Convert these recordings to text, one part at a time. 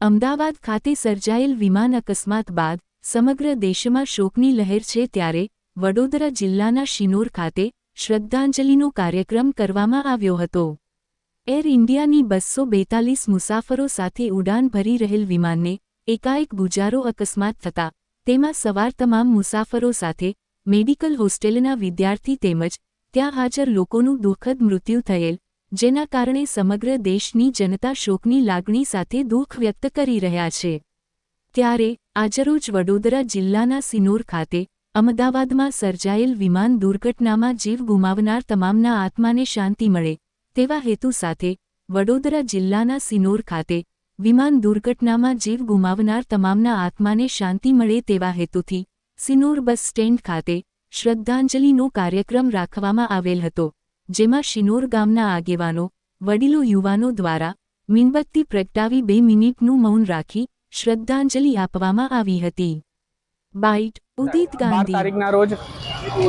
અમદાવાદ ખાતે સર્જાયેલ વિમાન અકસ્માત બાદ સમગ્ર દેશમાં શોકની લહેર છે ત્યારે વડોદરા જિલ્લાના શિનોર ખાતે શ્રદ્ધાંજલિનો કાર્યક્રમ કરવામાં આવ્યો હતો. એર ઇન્ડિયાની બસો બેતાલીસ મુસાફરો સાથે ઉડાન ભરી રહેલ વિમાનને એકાએક ગુજારો અકસ્માત થતા તેમાં સવાર તમામ મુસાફરો સાથે મેડિકલ હોસ્ટેલના વિદ્યાર્થી તેમજ ત્યાં હાજર લોકોનું દુઃખદ મૃત્યુ થયેલ જેના કારણે સમગ્ર દેશની જનતા શોકની લાગણી સાથે દુઃખ વ્યક્ત કરી રહ્યા છે. ત્યારે આજરોજ વડોદરા જિલ્લાના સિનોર ખાતે અમદાવાદમાં સર્જાયેલ વિમાન દુર્ઘટનામાં જીવ ગુમાવનાર તમામના આત્માને શાંતિ મળે તેવા હેતુ સાથે વડોદરા જિલ્લાના સિનોર ખાતે વિમાન દુર્ઘટનામાં જીવ ગુમાવનાર તમામના આત્માને શાંતિ મળે તેવા હેતુથી સિનોર બસ સ્ટેન્ડ ખાતે શ્રદ્ધાંજલિનો કાર્યક્રમ રાખવામાં આવેલ હતો. જેમાં શિનોર ગામના આગેવાનો વડીલો યુવાનો દ્વારા મીણબત્તી પ્રગટાવી બે મિનિટનું મૌન રાખી શ્રદ્ધાંજલિ આપવામાં આવી હતી. બાઇટ ઉદિત ગાંધી. તારીખના રોજ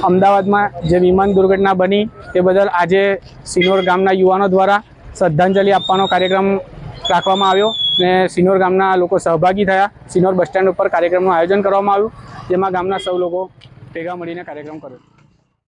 અમદાવાદમાં જે વિમાન દુર્ઘટના બની તે બદલ આજે સિનોર ગામના યુવાનો દ્વારા શ્રદ્ધાંજલિ આપવાનો કાર્યક્રમ રાખવામાં આવ્યો ને સિનોર ગામના લોકો સહભાગી થયા. સિનોર બસ સ્ટેન્ડ ઉપર કાર્યક્રમનું આયોજન કરવામાં આવ્યું જેમાં ગામના સૌ લોકો ભેગા મળીને કાર્યક્રમ કર્યો.